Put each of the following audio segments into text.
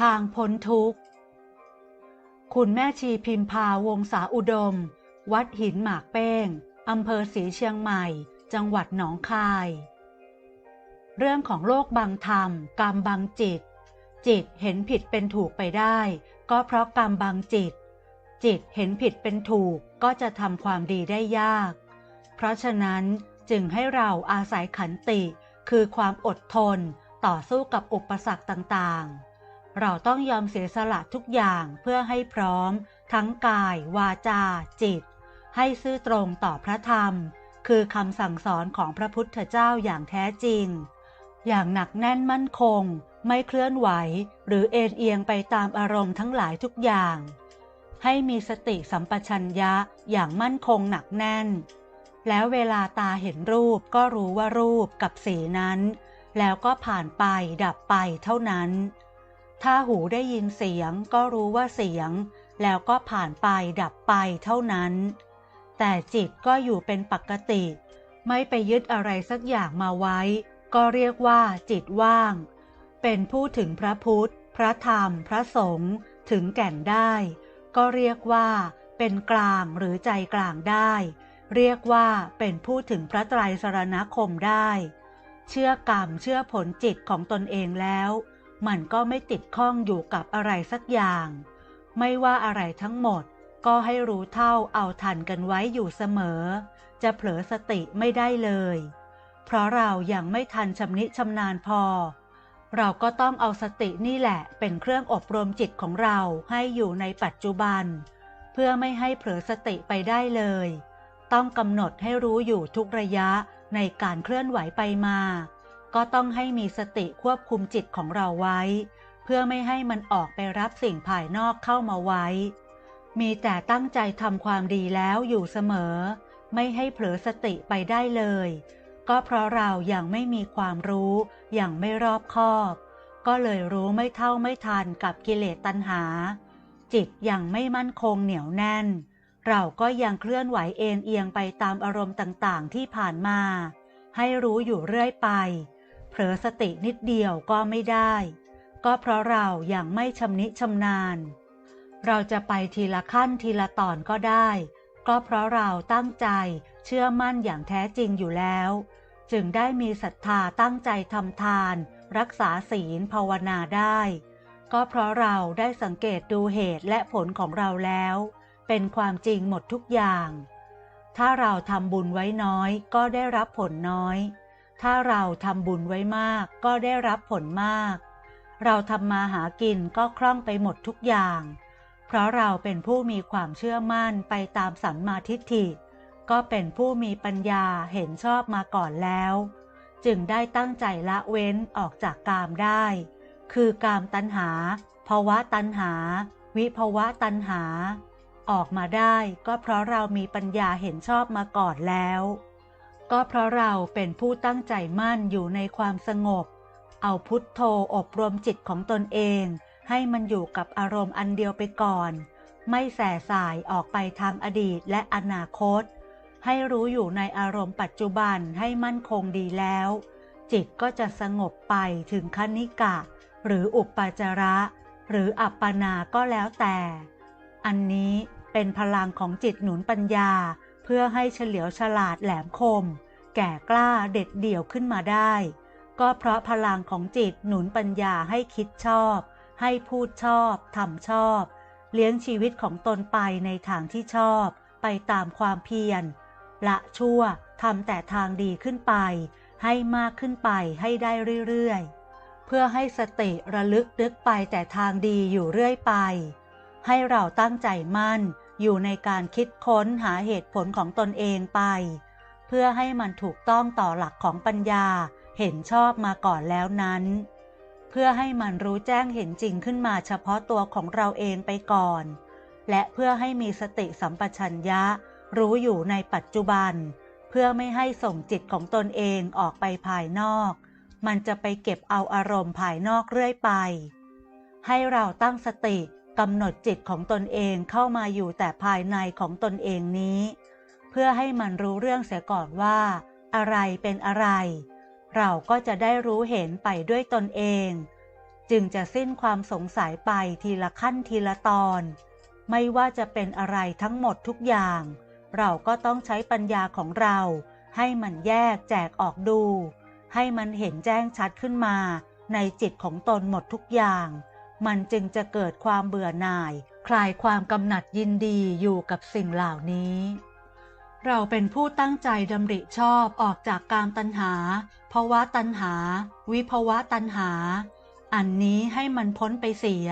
ทางพ้นทุกข์ คุณแม่ชีพิมพาวงศาอุดม วัดหินหมากเป้งอำเภอศรีเชียงใหม่ จังหวัดหนองคาย เรื่องของโลกบางธรรม กรรมบางจิต จิตเห็นผิดเป็นถูกไปได้ ก็เพราะกรรมบางจิต จิตเห็นผิดเป็นถูกก็จะทำความดีได้ยาก เพราะฉะนั้นจึงให้เราอาศัยขันติคือความอดทนต่อสู้กับอุปสรรคต่างๆ เราต้องยอมเสียสละทุกอย่างเพื่อให้พร้อม ทั้งกาย วาจา จิต ให้ซื่อตรงต่อพระธรรม คือคำสั่งสอนของพระพุทธเจ้าอย่างแท้จริง อย่างหนักแน่นมั่นคง ไม่เคลื่อนไหว หรือเอ็นเอียงไปตามอารมณ์ทั้งหลายทุกอย่าง ให้มีสติสัมปชัญญะอย่างมั่นคงหนักแน่น แล้วเวลาตาเห็นรูปก็รู้ว่ารูปกับสีนั้น แล้วก็ผ่านไปดับไปเท่านั้น ถ้าหูได้ยินเสียงก็รู้ว่าเสียง แล้วก็ผ่านไปดับไปเท่านั้น แต่จิตก็อยู่เป็นปกติ ไม่ไปยึดอะไรสักอย่างมาไว้ ก็เรียกว่าจิตว่าง เป็นผู้ถึงพระพุทธ พระธรรม พระสงฆ์ถึงแก่นได้ ก็เรียกว่า เป็นกลางหรือใจกลางได้ เรียกว่าเป็นผู้ถึงพระไตรสรณคมได้ เชื่อกรรมเชื่อผลจิตของตนเองแล้ว มันก็ไม่ติดข้องอยู่กับอะไรสักอย่าง ไม่ว่าอะไรทั้งหมดก็ให้รู้เท่าเอาทันกันไว้อยู่เสมอ จะเผลอสติไม่ได้เลย เพราะเรายัางไม่ทันชำนิชำนาญพอ เราก็ต้องเอาสตินี่แหละเป็นเครื่องอบรมจิตของเราให้อยู่ในปัจจุบัน เพื่อไม่ให้เผลอสติไปได้เลย ต้องกำหนดให้รู้อยู่ทุกระยะในการเคลื่อนไหวไปมา ก็ต้องให้มีสติควบคุมจิตของเราไว้ เพื่อไม่ให้มันออกไปรับสิ่งภายนอกเข้ามาไว้ มีแต่ตั้งใจทำความดีแล้วอยู่เสมอ ไม่ให้เผลอสติไปได้เลย ก็เพราะเรายัางไม่มีความรู้ อย่างไม่รอบคอบ ก็เลยรู้ไม่เท่าไม่ทันกับกิเลสตัณหา จิตยังไม่มั่นคงเหนียวแน่น เราก็ยังเคลื่อนไหวเอ็นเอียงไปตามอารมณ์ต่างๆ ที่ผ่านมา ให้รู้อยู่เรื่อยไป ผลอสตินิดเดียวก็ไม่ได้ ก็เพราะเรายัางไม่ชำนิชำนาญ เราจะไปทีละขั้นทีละตอนก็ได้ ก็เพราะเราตั้งใจเชื่อมั่นอย่างแท้จริงอยู่แล้ว จึงได้มีศรัทธาตั้งใจทำทาน รักษาศีลภาวนาได้ ก็เพราะเราได้สังเกตดูเหตุและผลของเราแล้ว เป็นความจริงหมดทุกอย่าง ถ้าเราทำบุญไว้น้อยก็ได้รับผลน้อย ถ้าเราทำบุญไว้มากก็ได้รับผลมาก เราทำมาหากินก็คล่องไปหมดทุกอย่าง เพราะเราเป็นผู้มีความเชื่อมั่นไปตามสัมมาทิฏฐิ ก็เป็นผู้มีปัญญาเห็นชอบมาก่อนแล้ว จึงได้ตั้งใจละเว้นออกจากกามได้ คือกามตัณหาภาวะตัณหา วิภาวะตัณหา ออกมาได้ก็เพราะเรามีปัญญาเห็นชอบมาก่อนแล้ว ก็เพราะเราเป็นผู้ตั้งใจมั่นอยู่ในความสงบ เอาพุทโธอบรมจิตของตนเอง ให้มันอยู่กับอารมณ์อันเดียวไปก่อน ไม่แส่สายออกไปทางอดีตและอนาคต ให้รู้อยู่ในอารมณ์ปัจจุบันให้มั่นคงดีแล้ว จิตก็จะสงบไปถึงคณิกะ หรืออุปปาจาระ หรืออัปปนาก็แล้วแต่ อันนี้เป็นพลังของจิตหนุนปัญญา เพื่อให้เฉลียวฉลาดแหลมคม แก่กล้าเด็ดเดี่ยวขึ้นมาได้ ก็เพราะพลังของจิตหนุนปัญญาให้คิดชอบ ให้พูดชอบทำชอบ เลี้ยงชีวิตของตนไปในทางที่ชอบ ไปตามความเพียรละชั่วทำแต่ทางดีขึ้นไป ให้มากขึ้นไปให้ได้เรื่อยๆ เพื่อให้สติระลึกนึกไปแต่ทางดีอยู่เรื่อยไป ให้เราตั้งใจมั่น อยู่ในการคิดค้นหาเหตุผลของตนเองไป เพื่อให้มันถูกต้องต่อหลักของปัญญาเห็นชอบมาก่อนแล้วนั้น เพื่อให้มันรู้แจ้งเห็นจริงขึ้นมาเฉพาะตัวของเราเองไปก่อน และเพื่อให้มีสติสัมปชัญญะ รู้อยู่ในปัจจุบัน เพื่อไม่ให้ส่งจิตของตนเองออกไปภายนอก มันจะไปเก็บเอาอารมณ์ภายนอกเรื่อยไป ให้เราตั้งสติ กำหนดจิตของตนเองเข้ามาอยู่แต่ภายในของตนเองนี้ เพื่อให้มันรู้เรื่องเสียก่อนว่า อะไรเป็นอะไร เราก็จะได้รู้เห็นไปด้วยตนเอง จึงจะสิ้นความสงสัยไปทีละขั้นทีละตอน ไม่ว่าจะเป็นอะไรทั้งหมดทุกอย่าง เราก็ต้องใช้ปัญญาของเรา ให้มันแยกแจกออกดู ให้มันเห็นแจ้งชัดขึ้นมา ในจิตของตนหมดทุกอย่าง มันจึงจะเกิดความเบื่อหน่าย คลายความกำหนัดยินดีอยู่กับสิ่งเหล่านี้ เราเป็นผู้ตั้งใจดำริชอบออกจากกามตัณหาภาวะตัณหา วิภาวะตัณหา อันนี้ให้มันพ้นไปเสีย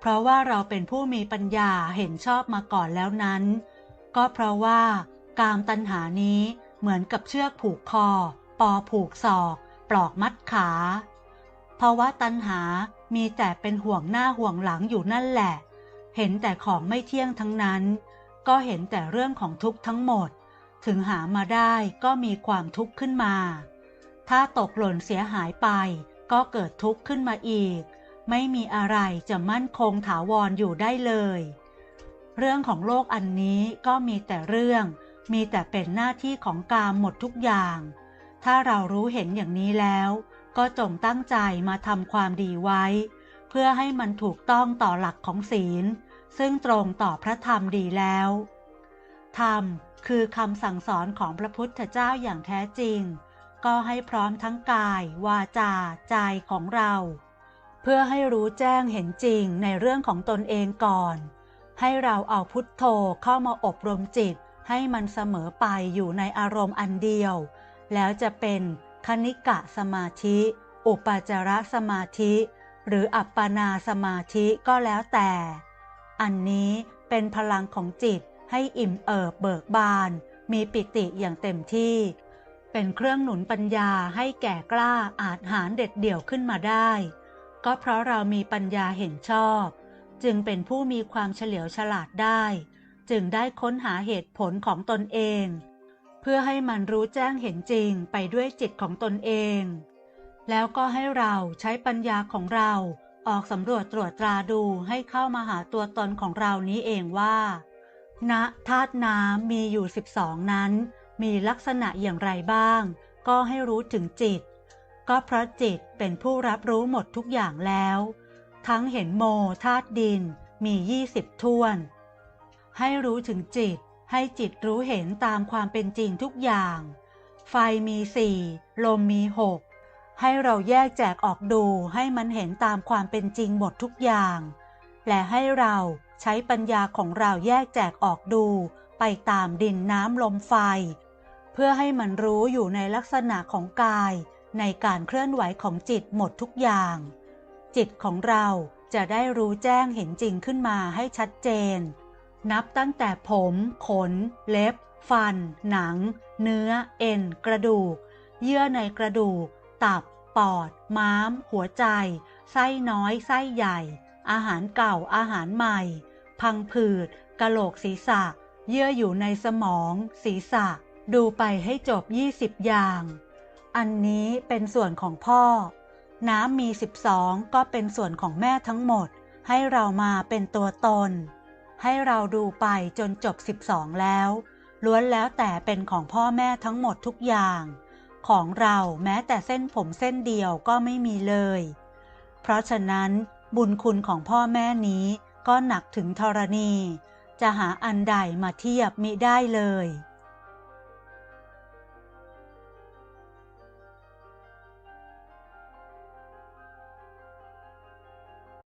เพราะว่าเราเป็นผู้มีปัญญาเห็นชอบมาก่อนแล้วนั้น ก็เพราะว่ากามตัณหานี้เหมือนกับเชือกผูกคอ ปอผูกศอก ปลอกมัดขาภาวะตัณหา มีแต่เป็นห่วงหน้าห่วงหลังอยู่นั่นแหละ เห็นแต่ของไม่เที่ยงทั้งนั้น ก็เห็นแต่เรื่องของทุกข์ทั้งหมด ถึงหามาได้ก็มีความทุกข์ขึ้นมา ถ้าตกหล่นเสียหายไปก็เกิดทุกข์ขึ้นมาอีก ไม่มีอะไรจะมั่นคงถาวรออยู่ได้เลย เรื่องของโลกอันนี้ก็มีแต่เรื่อง มีแต่เป็นหน้าที่ของกามหมดทุกอย่าง ถ้าเรารู้เห็นอย่างนี้แล้ว ก็จงตั้งใจมาทำความดีไว้ เพื่อให้มันถูกต้องต่อหลักของศีล ซึ่งตรงต่อพระธรรมดีแล้ว ธรรมคือคำสั่งสอนของพระพุทธเจ้าอย่างแท้จริง ก็ให้พร้อมทั้งกาย วาจา ใจของเรา เพื่อให้รู้แจ้งเห็นจริงในเรื่องของตนเองก่อน ให้เราเอาพุทโธเข้ามาอบรมจิต ให้มันเสมอไปอยู่ในอารมณ์อันเดียว แล้วจะเป็น คณิกะสมาธิ อุปจารสมาธิ หรืออัปปนาสมาธิก็แล้วแต่ อันนี้เป็นพลังของจิตให้อิ่มเอิบเบิกบาน มีปิติอย่างเต็มที่ เป็นเครื่องหนุนปัญญาให้แก่กล้าอาจหารเด็ดเดี่ยวขึ้นมาได้ ก็เพราะเรามีปัญญาเห็นชอบ จึงเป็นผู้มีความเฉลียวฉลาดได้ จึงได้ค้นหาเหตุผลของตนเอง พื่อให้มันรู้แจ้งเห็นจริงไปด้วยจิตของตนเอง แล้วก็ให้เราใช้ปัญญาของเราออกสำรวจตรวจตราดูให้เข้ามาหาตัวตนของเรานี้เองว่าณธาตุน้ำมีอยู่ 12 นั้น มีลักษณะอย่างไรบ้าง ก็ให้รู้ถึงจิต ก็เพราะจิตเป็นผู้รับรู้หมดทุกอย่างแล้ว ทั้งเห็นโมธาตุดินมี 20 ท่วน ให้รู้ถึงจิต ให้จิตรู้เห็นตามความเป็นจริงทุกอย่าง ไฟมีสี่ลมมีหกให้เราแยกแจกออกดูให้มันเห็นตามความเป็นจริงหมดทุกอย่าง และให้เราใช้ปัญญาของเราแยกแจกออกดู ไปตามดินน้ำลมไฟ เพื่อให้มันรู้อยู่ในลักษณะของกาย ในการเคลื่อนไหวของจิตหมดทุกอย่าง จิตของเราจะได้รู้แจ้งเห็นจริงขึ้นมาให้ชัดเจน นับตั้งแต่ผม ขน เล็บ ฟัน หนัง เนื้อ เอ็น กระดูก เยื่อในกระดูก ตับ ปอด ม้าม หัวใจ ไส้น้อย ไส้ใหญ่ อาหารเก่า อาหารใหม่ พังผืด กะโหลกศีรษะ เยื่ออยู่ในสมอง ศีรษะ ดูไปให้จบ 20 อย่าง อันนี้เป็นส่วนของพ่อ น้ำมี 12 ก็เป็นส่วนของแม่ทั้งหมด ให้เรามาเป็นตัวตน ให้เราดูไปจนจบ 12 แล้ว ล้วนแล้วแต่เป็นของพ่อแม่ทั้งหมดทุกอย่าง ของเราแม้แต่เส้นผมเส้นเดียวก็ไม่มีเลย เพราะฉะนั้น บุญคุณของพ่อแม่นี้ก็หนักถึงธรณี จะหาอันใดมาเทียบมิได้เลย